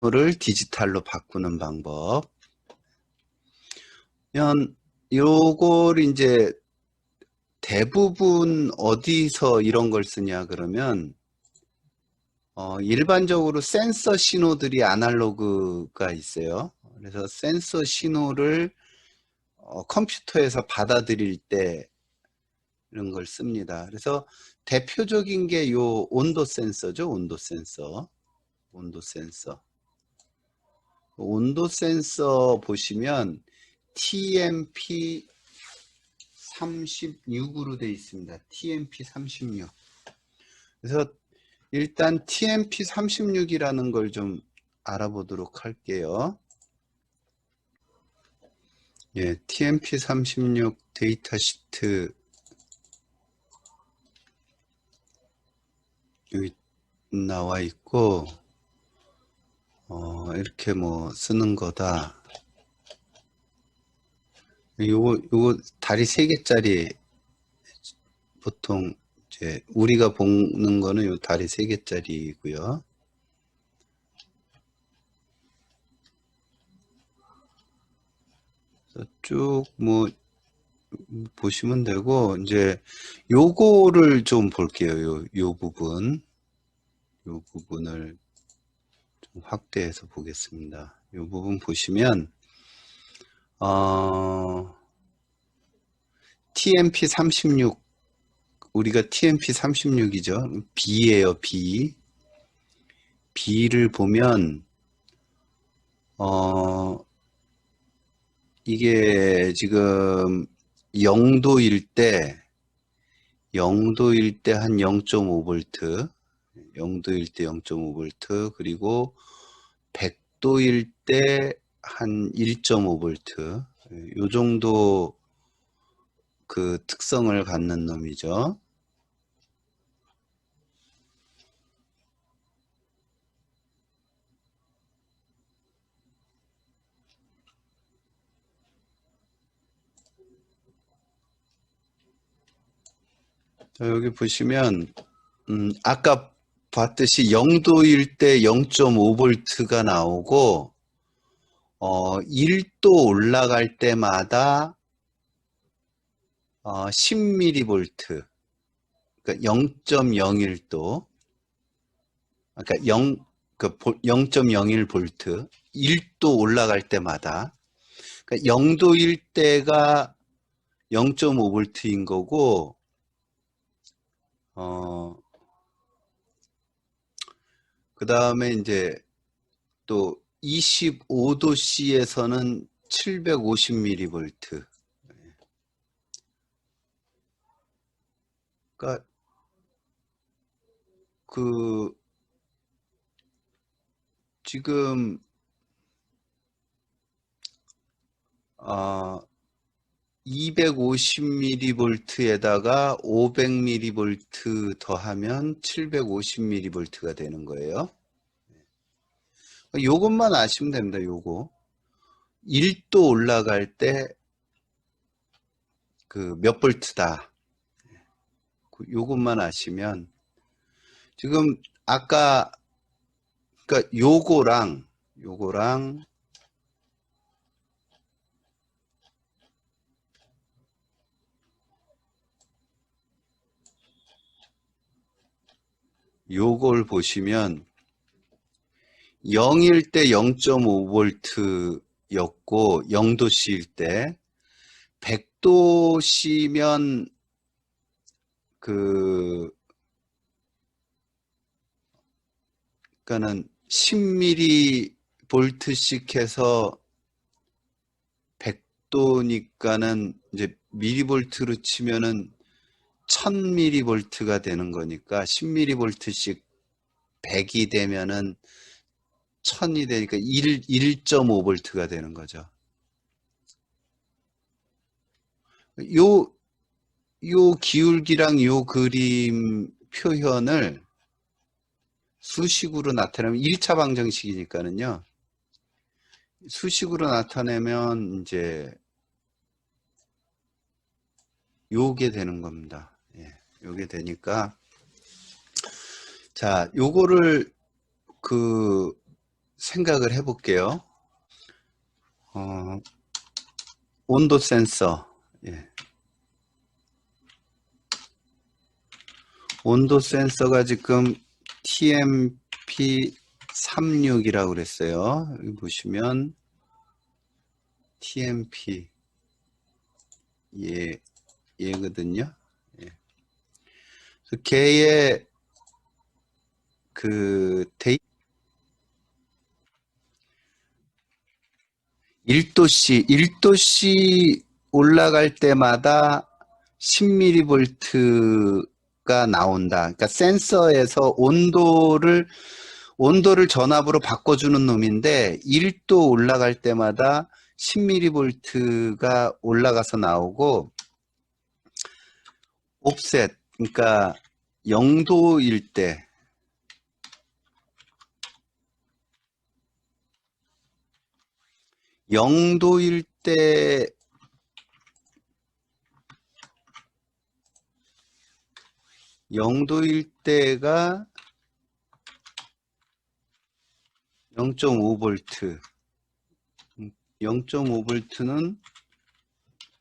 를 디지털로 바꾸는 방법. 면 요걸 이제 대부분 어디서 이런 걸 쓰냐 그러면 어, 일반적으로 센서 신호들이 아날로그가 있어요. 그래서 센서 신호를 어, 컴퓨터에서 받아들일 때 이런 걸 씁니다. 그래서 대표적인 게 요 온도 센서죠. 온도 센서. 온도 센서. 온도 센서 보시면 TMP 36으로 되어 있습니다. TMP 36. 그래서 일단 TMP 36이라는 걸 좀 알아보도록 할게요. 예, TMP 36 데이터 시트 여기 나와 있고 어, 이렇게 뭐 쓰는 거다. 요거, 요거 다리 세 개짜리 보통 이제 우리가 보는 거는 요 다리 세 개짜리고요. 쭉 뭐 보시면 되고 이제 요거를 좀 볼게요. 요, 요 부분. 요 부분을 좀 확대해서 보겠습니다. 이 부분 보시면 어, TMP 36 우리가 TMP 36이죠. B예요, B. B를 보면 어 이게 지금 0도일 때 0도일 때 한 0.5V 0도일 때 0.5V 그리고 100도일 때 한 1.5V 요 정도 그 특성을 갖는 놈이죠. 자, 여기 보시면 음, 아까 봤듯이 0도일 때 0.5V가 나오고 어, 1도 올라갈 때마다 어, 10mV 그러니까 0.01도 그러니까 0, 그 0.01V 1도 올라갈 때마다 그러니까 0도일 때가 0.5V인 거고 어, 그 다음에 이제 또 25도씨에서는 750mV. 그러니까 그 지금 아 250mV에다가 500mV 더하면 750mV가 되는 거예요. 요것만 아시면 됩니다. 요거 1도 올라갈 때 그 몇 볼트다. 요것만 아시면 지금 아까 그러니까 요거랑 요거랑 요걸 보시면 0일 때 0.5V 였고 0도씨일 때 100도씨면 그 그러니까는 10mV씩 해서 100도니까는 이제 미리볼트로 치면은 1000mV가 되는 거니까 10mV씩 100이 되면은 1000이 되니까 1, 1.5V가 되는 거죠. 요, 요 기울기랑 요 그림 표현을 수식으로 나타내면 1차 방정식이니까는요. 수식으로 나타내면 이제 요게 되는 겁니다. 예, 요게 되니까 자, 요거를 그 생각을 해볼게요. 어, 온도 센서. 예. 온도 센서가 지금 TMP36이라고 그랬어요. 여기 보시면 TMP 예 얘거든요. 예. 걔의 그 데이 1도씨 1도씨 올라갈 때마다 10mV가 나온다. 그러니까 센서에서 온도를 온도를 전압으로 바꿔주는 놈인데 1도 올라갈 때마다 10mV가 올라가서 나오고 옵셋 그러니까 0도일 때 영도일 때 영도일 때가 0.5V 0.5V는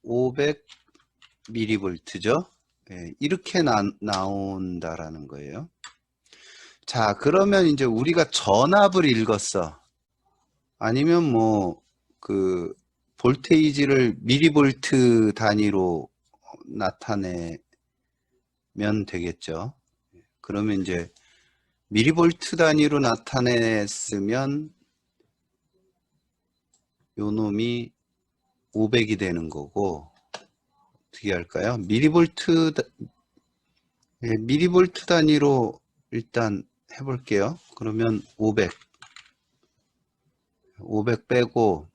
500mV죠. 예, 이렇게 나, 나온다라는 거예요. 자, 그러면 이제 우리가 전압을 읽었어. 아니면 뭐, 그, 볼테이지를 미리볼트 단위로 나타내면 되겠죠. 그러면 이제 미리볼트 단위로 나타냈으면 요 놈이 500이 되는 거고 어떻게 할까요? 미리볼트 다- 예, 미리볼트 단위로 일단 해볼게요. 그러면 500 500 빼고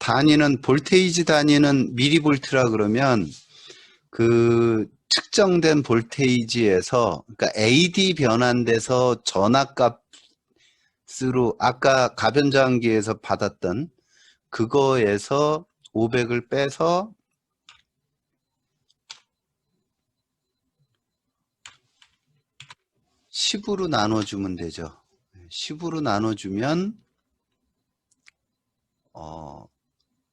단위는 볼테이지 단위는 미리볼트라 그러면 그 측정된 볼테이지에서 그러니까 AD 변환돼서 전압값으로 아까 가변저항기에서 받았던 그거에서 500을 빼서 (10) 으로 나눠주면 되죠. 10으로 나눠주면 어,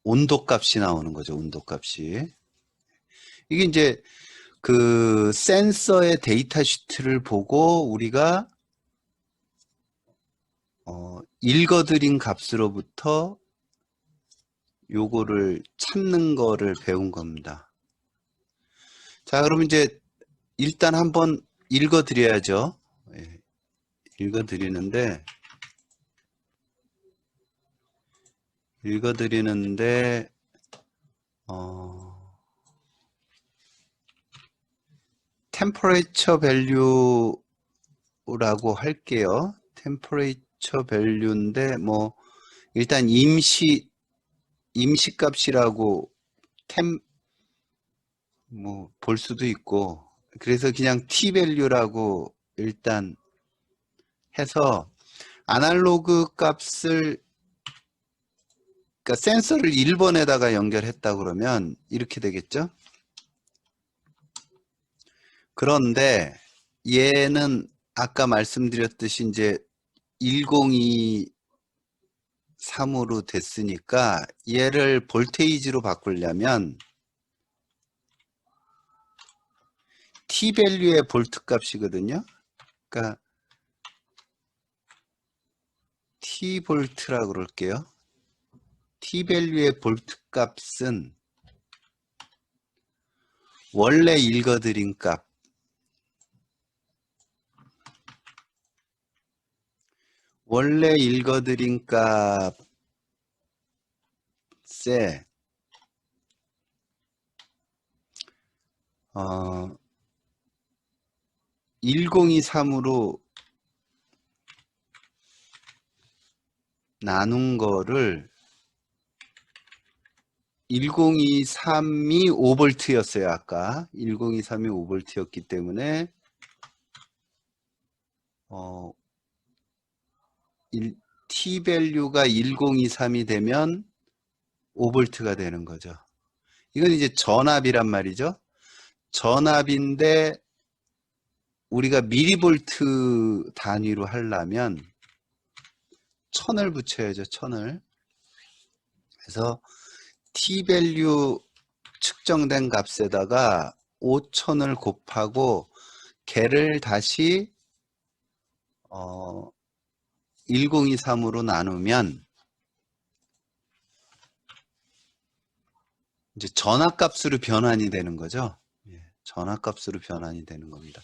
온도 값이 나오는 거죠. 온도 값이. 이게 이제 그 센서의 데이터 시트를 보고 우리가 어, 읽어드린 값으로부터 요거를 찾는 거를 배운 겁니다. 자, 그럼 이제 일단 한번 읽어드려야죠. 예, 읽어드리는데 읽어드리는데 어, temperature value라고 할게요. temperature value인데 뭐 일단 임시 임시 값이라고 템 뭐 볼 수도 있고 그래서 그냥 t value라고 일단 해서 아날로그 값을 그러니까 센서를 1번에다가 연결했다 그러면 이렇게 되겠죠? 그런데 얘는 아까 말씀드렸듯이 이제 1023으로 됐으니까 얘를 볼테이지로 바꾸려면 t 밸류의 볼트 값이거든요. 그러니까 t 볼트라 그럴게요. T 밸류의 볼트 값은 원래 읽어드린 값. 원래 읽어드린 값에 어, 1023으로 나눈 거를 1023이 5V였어요, 아까. 1023이 5V였기 때문에, 어, 일- T 밸류가 1023이 되면 5V가 되는 거죠. 이건 이제 전압이란 말이죠. 전압인데 우리가 미리볼트 단위로 하려면 천을 붙여야죠, 천을. 그래서 t 밸류 측정된 값에다가 5천을 곱하고 걔를 다시 어 1023으로 나누면 이제 전압값으로 변환이 되는 거죠. 예, 전압값으로 변환이 되는 겁니다.